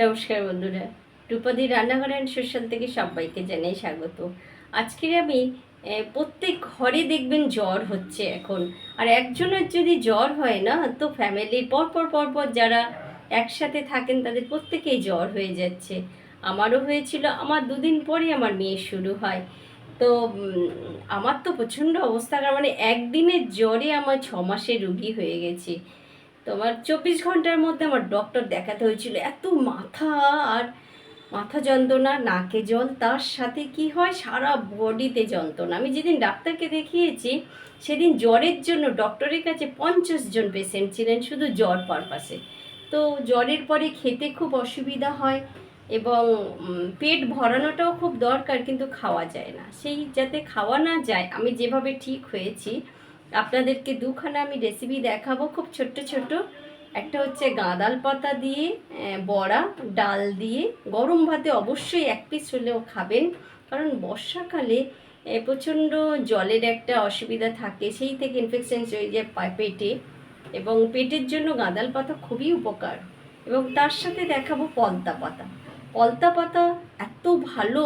নমস্কার বন্ধুরা। রূপদী রান্নাঘরের সোশ্যাল থেকে সবাইকে জানাই স্বাগত। আজকে আমি প্রত্যেক ঘরে দেখবেন জ্বর হচ্ছে এখন। আর একজনের যদি জ্বর হয় না তো ফ্যামিলির পরপর পরপর যারা একসাথে থাকেন তাদের প্রত্যেকেই জ্বর হয়ে যাচ্ছে। আমারও হয়েছিল আমার দুদিন পরে আমার মেয়ে শুরু হয়। তো আমার তো প্রচণ্ড অবস্থা খারাপ, মানে একদিনের জ্বরে আমার ছ মাসের রুগী হয়ে গেছি। তোমার চব্বিশ ঘণ্টার মধ্যে আমার ডক্টর দেখাতে হয়েছিল। এত মাথা আর মাথা যন্ত্রণা, নাকে জল, তার সাথে কি হয়? সারা বডিতে যন্ত্রণা। আমি যেদিন ডাক্তারকে দেখিয়েছি, সেদিন জ্বরের জন্য ডক্টরের কাছে পঞ্চাশ জন পেশেন্ট ছিলেন শুধু জ্বর পারপাসে তো জ্বরের পরে খেতে খুব অসুবিধা হয় এবং পেট ভরানোটাও খুব দরকার, কিন্তু খাওয়া যায় না। সেই যাতে খাওয়া না যায়, আমি যেভাবে ঠিক হয়েছি আপনাদেরকে দুখানা আমি রেসিপি দেখাবো, খুব ছোট্ট ছোট একটা হচ্ছে গাঁদাল পাতা দিয়ে বড়া, ডাল দিয়ে। গরম ভাতে অবশ্যই এক পিস হলেও খাবেন, কারণ বর্ষাকালে প্রচণ্ড জলের একটা অসুবিধা থাকে। সেই থেকে ইনফেকশন হয়ে যায় পেটে। এবং পেটের জন্য গাঁদাল পাতা খুবই উপকার। এবং তার সাথে দেখাবো পদ্মা পাতা। পলতা পাতা এত ভালো,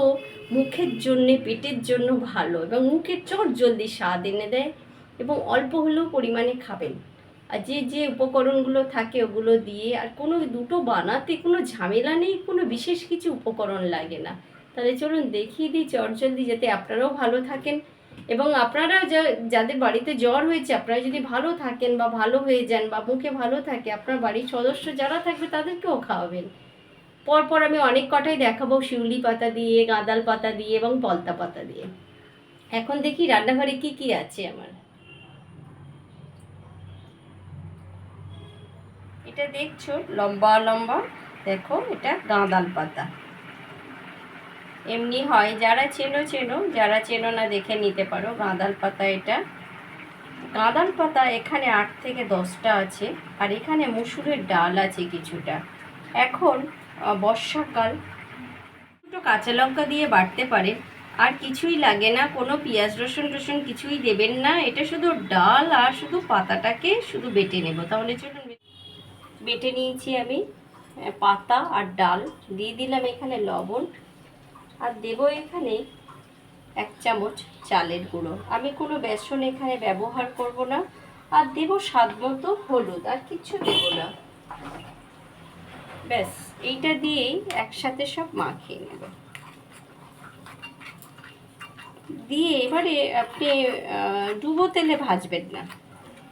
মুখের জন্যে, পেটের জন্য ভালো। এবং মুখের চট জলদি স্বাদ এনে দেয়। এবং অল্প হলেও পরিমাণে খাবেন। আর যে যে উপকরণগুলো থাকে ওগুলো দিয়ে আর কোনো দুটো বানাতে কোনো ঝামেলা নেই, কোনো বিশেষ কিছু উপকরণ লাগে না। তাহলে চলুন দেখিয়ে দিই চটজলদি যাতে আপনারাও ভালো থাকেন। এবং আপনারা যা, যাদের বাড়িতে জ্বর হয়েছে, আপনারা যদি ভালো থাকেন বা ভালো হয়ে যান বা মুখে ভালো থাকে, আপনার বাড়ির সদস্য যারা থাকবে তাদেরকেও খাওয়াবেন। পরপর আমি অনেক কটাই দেখাবো শিউলি পাতা দিয়ে, গাঁদাল পাতা দিয়ে এবং পলতা পাতা দিয়ে। এখন দেখি রান্নাঘরে কি কি আছে আমার। এটা দেখছ? লম্বা লম্বা। দেখো, এটা গাঁদাল পাতা। এমনি হয়, যারা চেনো চেনো। যারা চেনো না, দেখে নিতে পারো। গাঁদাল পাতা এটা। গাঁদাল পাতা এখানে আট থেকে দশটা আছে। আর এখানে মুসুরের ডাল আছে কিছুটা। এখন বর্ষাকাল। দুটো কাঁচা লঙ্কা দিয়ে বাড়তে পারে। আর কিছুই লাগে না। কোনো পেঁয়াজ, রসুন টসুন কিছুই দেবেন না। এটা শুধু ডাল আর শুধু পাতাটাকে শুধু বেটে নেব। তাহলে চলুন বেটে নিয়েছি আমি পাতা আর ডাল। দিয়ে দিলাম এখানে লবণ। আর দেবো এখানে এক চামচ চালের গুঁড়ো। আমি কোনো বেসন এখানে ব্যবহার করব না। আর দেবো স্বাদ মতো হলুদ, আর কিচ্ছু দেবো না। ব্যাস, এইটা দিয়েই একসাথে সব মাখিয়ে নেব। দিয়ে এবারে আপনি ডুবো তেলে ভাজবেন না।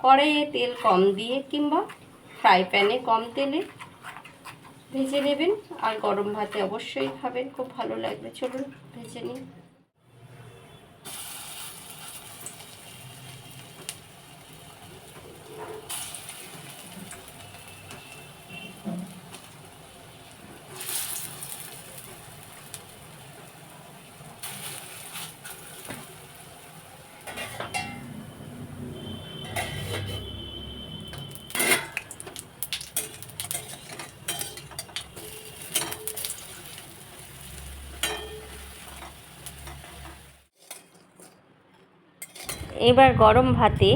কড়াইয়ে তেল কম দিয়ে কিংবা ফ্রাই প্যানে কম তেলে ভেজে নেবেন আর গরম ভাতে অবশ্যই খাবেন, খুব ভালো লাগবে। চলুন, ভেজে নিন এবার গরম ভাতে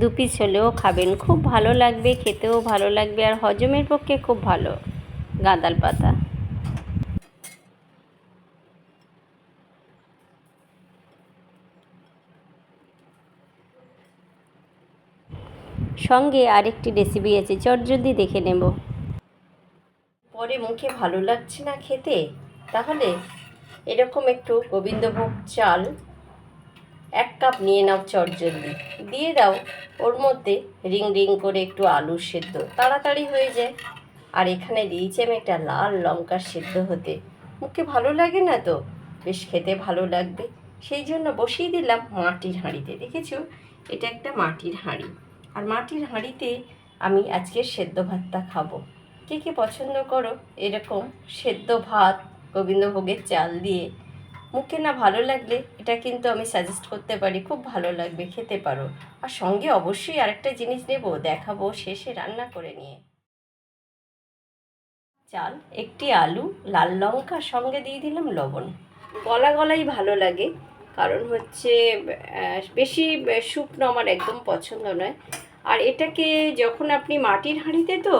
দু পিস হলেও খাবেন। খুব ভালো লাগবে, খেতেও ভালো লাগবে, আর হজমের পক্ষে খুব ভালো গাঁদাল পাতা। সঙ্গে আরেকটি রেসিপি আছে, চটজলদি দেখে নেব। পরে মুখে ভালো লাগছে না খেতে, তাহলে এরকম একটু গোবিন্দভোগ চাল এক কাপ নিয়ে নাও চটজলদি। দিয়ে দাও। ওর মধ্যে রিং রিং করে একটু আলু সেদ্ধ। তাড়াতাড়ি হয়ে যায়। আর এখানে দিয়েছি আমি একটা লাল লঙ্কা সেদ্ধ হতে। মুখে ভালো লাগে না তো? বেশ খেতে ভালো লাগবে। সেই জন্য বসিয়ে দিলাম মাটির হাঁড়িতে। দেখেছ? এটা একটা মাটির হাঁড়ি। আর মাটির হাঁড়িতে আমি আজকে সেদ্ধ ভাতটা খাব। কে কে পছন্দ করো? এরকম সেদ্ধ ভাত, গোবিন্দভোগের চাল দিয়ে মুখে না ভালো লাগলে এটা কিন্তু আমি সাজেস্ট করতে পারি, খুব ভালো লাগবে, খেতে পারো। আর সঙ্গে অবশ্যই আরেকটা জিনিস নেব, দেখাবো শেষে রান্না করে নিয়ে। চাল, একটি আলু, লাল লঙ্কা, সঙ্গে দিয়ে দিলাম লবণ। গলা গলাই ভালো লাগে, কারণ হচ্ছে বেশি শুকনো আমার একদম পছন্দ নয়। আর এটাকে যখন আপনি মাটির হাঁড়িতে তো,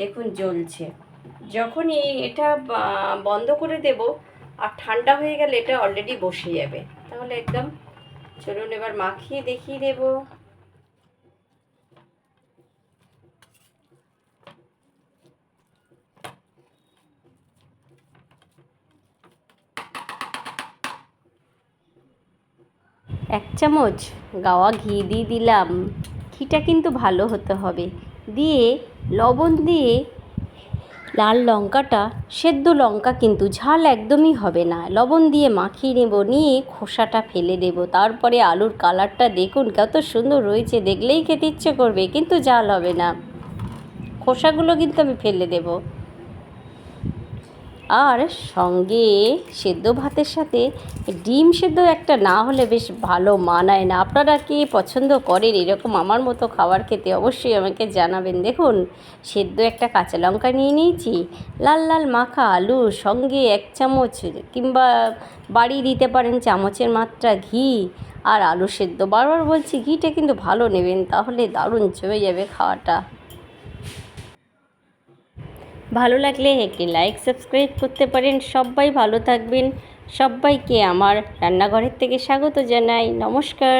দেখুন জ্বলছে। যখনই এটা বন্ধ করে দেব আর ঠান্ডা হয়ে গেলে এটা অলরেডি বসে যাবে। তাহলে একদম চলুন এবার মাখিয়ে দেখিয়ে দেবো। এক চামচ গাওয়া ঘি দিয়ে দিলাম। ঘিটা কিন্তু ভালো হতে হবে। দিয়ে লবণ দিয়ে লাল লঙ্কাটা, সেদ্ধ লঙ্কা কিন্তু ঝাল একদমই হবে না। লবণ দিয়ে মাখিয়ে নেব, নিয়ে খোসাটা ফেলে দেব। তারপরে আলুর কালারটা দেখুন, কত সুন্দর রয়েছে। দেখলেই খেতে ইচ্ছে করবে, কিন্তু ঝাল হবে না। খোসাগুলো কিন্তু আমি ফেলে দেবো। আর সঙ্গে সেদ্ধ ভাতের সাথে ডিম সেদ্ধ একটা না হলে বেশ ভালো মানায় না। আপনারা কি পছন্দ করেন এরকম আমার মতো খাবার খেতে অবশ্যই আমাকে জানাবেন। দেখুন, সেদ্ধ একটা কাঁচা লঙ্কা নিয়ে নিয়েছি, লাল লাল মাখা আলু, সঙ্গে এক চামচ কিংবা বাড়িয়ে দিতে পারেন চামচের মাত্রা ঘি। আর আলু সেদ্ধ বারবার বলছি, ঘিটা কিন্তু ভালো নেবেন, তাহলে দারুণ জমে যাবে খাওয়াটা। ভালো লাগলে একটি লাইক সাবস্ক্রাইব করতে পারেন। সবাই ভালো থাকবেন। সবাইকে আমার রান্নাঘরের থেকে স্বাগত জানাই। নমস্কার।